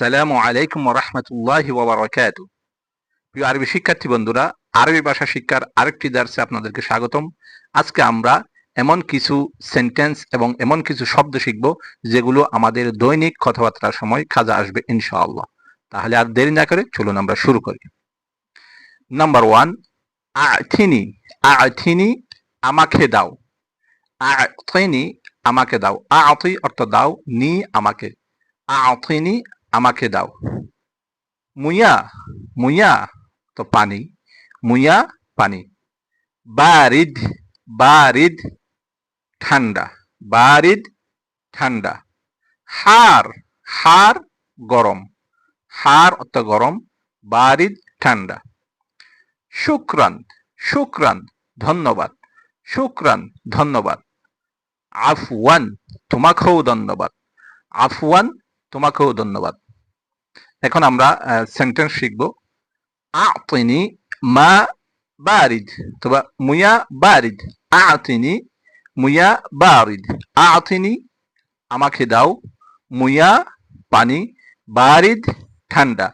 আসসালামু আলাইকুম রহমতুল্লাহ ওবরাকাত প্রিয় আরবি শিক্ষার্থী বন্ধুরা, আরবি ভাষা শিক্ষার আরেকটি দার্সে আপনাদেরকে স্বাগতম। আজকে আমরা এমন কিছু সেন্টেন্স এবং এমন কিছু শব্দ শিখব যেগুলো আমাদের দৈনিক কথাবার্তার সময় কাজে আসবে ইনশাআল্লাহ। তাহলে আর দেরি না করে চলুন আমরা শুরু করি। নাম্বার ওয়ান আথিনি আথিনি আমাকে দাও। আথিনি আমাকে দাও। আতি অর্থ দাও, নি আমাকে। আথিনি আমাকে দাও। মুইয়া মুইয়া, তো পানি। মুইয়া, পানি। বারিদ বারিদ, ঠান্ডা। বারিদ, ঠান্ডা। হার হার, গরম। হার অত গরম, বারিদ, ঠান্ডা। শুক্রান শুক্রান, ধন্যবাদ। শুক্রান, ধন্যবাদ। আফওয়ান, তোমাকেও ধন্যবাদ। আফওয়ান তোমাকেও ধন্যবাদ। এখন আমরা সেন্টেন্স শিখব। আতিনি মা বারিদ তবা মুয়া বারিদ। আতিনি মুয়া বারিদ। আতিনি আমাকে দাও, মুয়া পানি, বারিদ ঠান্ডা।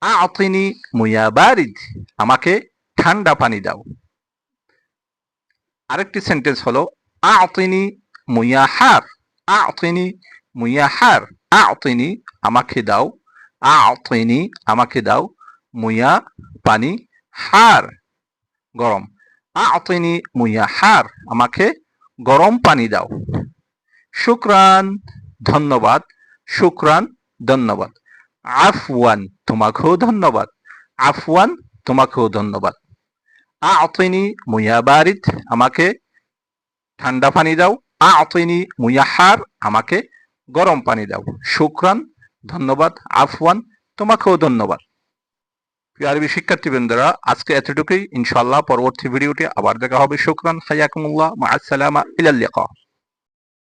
আতিনি মুয়া বারিদ, আমাকে ঠান্ডা পানি দাও। আরেকটি সেন্টেন্স হলো, আতিনি মুয়া হার। আতিনি মুয়া হার আতিনি আমাকে দাও, আতিনি আমাকে দাও, মুয়া পানি, হার, গরম। আতিনি মুয়া হার আমাকে গরম পানি দাও। শুক্রান, ধন্যবাদ শুক্রান, ধন্যবাদ। আফওয়ান, তোমাকেও ধন্যবাদ। আফওয়ান, তোমাকেও ধন্যবাদ। আতিনি মুয়া বারিদ আমাকে ঠান্ডা পানি দাও। আতিনি মুয়া হার আমাকে গরম পানি দাও। শুক্রান, ধন্যবাদ। আফওয়ান, তোমাকেও ধন্যবাদ। প্রিয় আরবি শিক্ষার্থীবৃন্দরা, আজকে এতটুকুই। ইনশাল্লাহ পরবর্তী ভিডিওটি আবার দেখা হবে। শুক্রান হাইয়াকুমুল্লাহ মা আসসালামা ইলাল লিকা